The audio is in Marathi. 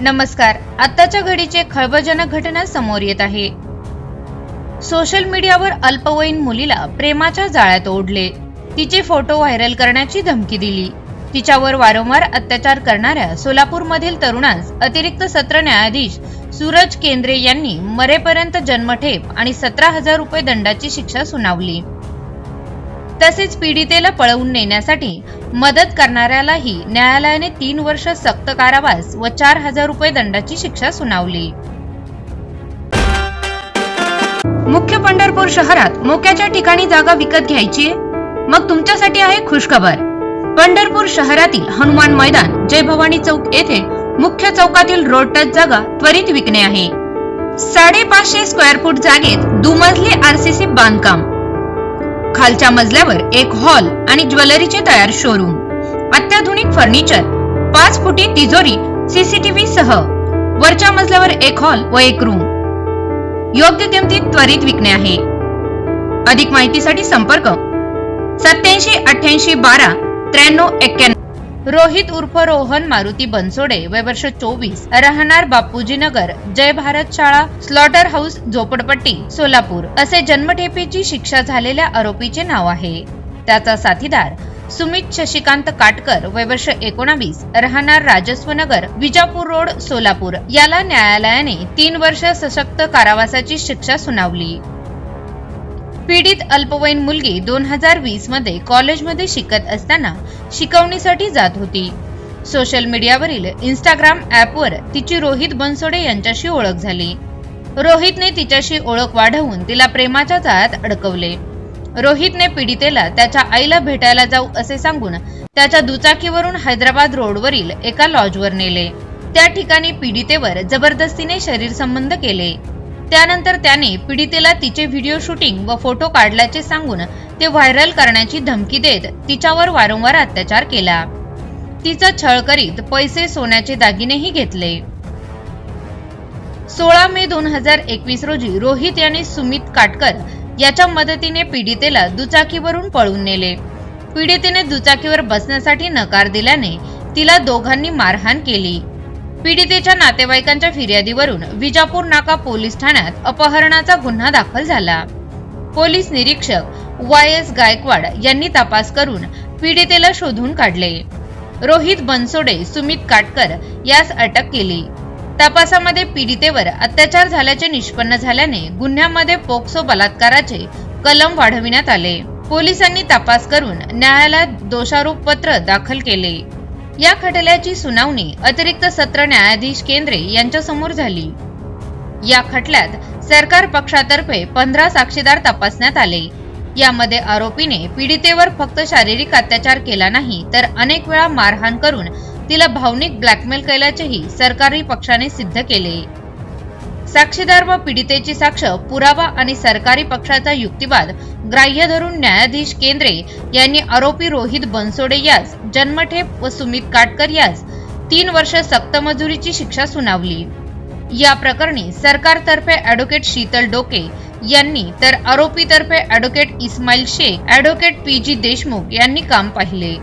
नमस्कार. आत्ताच्या घडीचे खळबळजनक घटना समोर येत आहे. सोशल मीडियावर अल्पवयीन मुलीला प्रेमाच्या जाळ्यात ओढले. तिचे फोटो व्हायरल करण्याची धमकी दिली. तिच्यावर वारंवार अत्याचार करणाऱ्या सोलापूरमधील तरुणास अतिरिक्त सत्र न्यायाधीश सूरज केंद्रे यांनी मरेपर्यंत जन्मठेप आणि सतरा हजार रुपये दंडाची शिक्षा सुनावली. तसेच पीडितेला पळवून नेण्यासाठी मदत करणाऱ्यालाही न्यायालयाने तीन वर्ष सक्त कारावास व चार हजार रुपये दंडाची शिक्षा सुनावली. मुख्य पंढरपूर शहरात मोक्याच्या ठिकाणी जागा विकत घ्यायची? मग तुमच्यासाठी आहे खुशखबर. पंढरपूर शहरातील हनुमान मैदान जय भवानी चौक येथे मुख्य चौकातील रोड टच जागा त्वरित विकणे आहे. साडेपाचशे स्क्वेअर फूट जागेत दुमजली आरसीसी बांधकाम. खालच्या मजल्यावर एक हॉल आणि ज्वेलरीचे तयार शोरूम अत्याधुनिक फर्निचर पाच फुटी तिजोरी सीसीटीव्ही सह. वरच्या मजल्यावर एक हॉल व एक रूम योग्य किमतीत त्वरित विकणे आहे. अधिक माहितीसाठी संपर्क सत्याऐंशी अठ्ठ्याऐंशी बारा त्र्याण्णव एक्क्याण्णव. रोहित उर्फ रोहन मारुती बनसोडे वय वर्ष चोवीस राहणार बापूजी नगर जय भारत शाळा स्लॉटर हाऊस झोपडपट्टी सोलापूर असे जन्मठेपेची शिक्षा झालेल्या आरोपीचे नाव आहे. त्याचा साथीदार सुमित शशिकांत काटकर वय वर्ष एकोणावीस राहणार राजस्व नगर विजापूर रोड सोलापूर. याला न्यायालयाने तीन वर्ष सशक्त कारावासाची शिक्षा सुनावली. पीडित अल्पवयीन मुलगी दोन हजार वीसमध्ये कॉलेजमध्ये शिकत असताना शिकवणीसाठी जात होती. सोशल मीडियावरील इंस्टाग्राम ॲपवर तिची रोहित बनसोडे यांच्याशी ओळख झाली. रोहितने तिच्याशी ओळख वाढवून तिला प्रेमाच्या जाळ्यात अडकवले. रोहितने पीडितेला त्याच्या आईला भेटायला जाऊ असे सांगून त्याच्या दुचाकीवरून हैदराबाद रोडवरील एका लॉजवर नेले. त्या ठिकाणी पीडितेवर जबरदस्तीने शरीर संबंध केले. त्यानंतर त्याने पीडितेला तिचे व्हिडिओ शूटिंग व फोटो काढल्याचे सांगून ते व्हायरल करण्याची धमकी देत तिच्यावर वारंवार अत्याचार केला. तिचा छळ करीत पैसे सोन्याचे दागिनेही घेतले. सोळा मे दोन हजार एकवीस रोजी रोहित याने सुमित काटकर याच्या मदतीने पीडितेला दुचाकीवरून पळून नेले. पीडितेने दुचाकीवर बसण्यासाठी नकार दिल्याने तिला दोघांनी मारहाण केली. पीडितेच्या नातेवाईकांच्या फिर्यादीवरून विजापूर नाका पोलीस ठाण्यात अपहरणाचा गुन्हा दाखल झाला. पोलीस निरीक्षक वाय एस गायकवाड यांनी तपास करून पीडितेला शोधून काढले. रोहित बनसोडे सुमित काटकर यास अटक केली. तपासामध्ये पीडितेवर अत्याचार झाल्याचे निष्पन्न झाल्याने गुन्ह्यामध्ये पोक्सो बलात्काराचे कलम वाढविण्यात आले. पोलिसांनी तपास करून न्यायालयात दोषारोपपत्र दाखल केले. या खटल्याची सुनावणी अतिरिक्त सत्र न्यायाधीश केंद्रे यांच्यासमोर झाली. या खटल्यात सरकार पक्षातर्फे पंधरा साक्षीदार तपासण्यात आले. यामध्ये आरोपीने पीडितेवर फक्त शारीरिक अत्याचार केला नाही तर अनेक वेळा मारहाण करून तिला भावनिक ब्लॅकमेल केल्याचेही सरकारी पक्षाने सिद्ध केले. साक्षीदार व पीडितेची साक्ष पुरावा आणि सरकारी पक्षाचा युक्तिवाद ग्राह्य धरून न्यायाधीश केंद्रे यांनी आरोपी रोहित बनसोडे यास जन्मठेप व सुमित काटकर यास तीन वर्ष सक्तमजुरीची शिक्षा सुनावली. या प्रकरणी सरकारतर्फे ॲडव्होकेट शीतल डोके यांनी तर आरोपीतर्फे advocate Ismail Shaikh advocate P G Deshmukh यांनी काम पाहिले.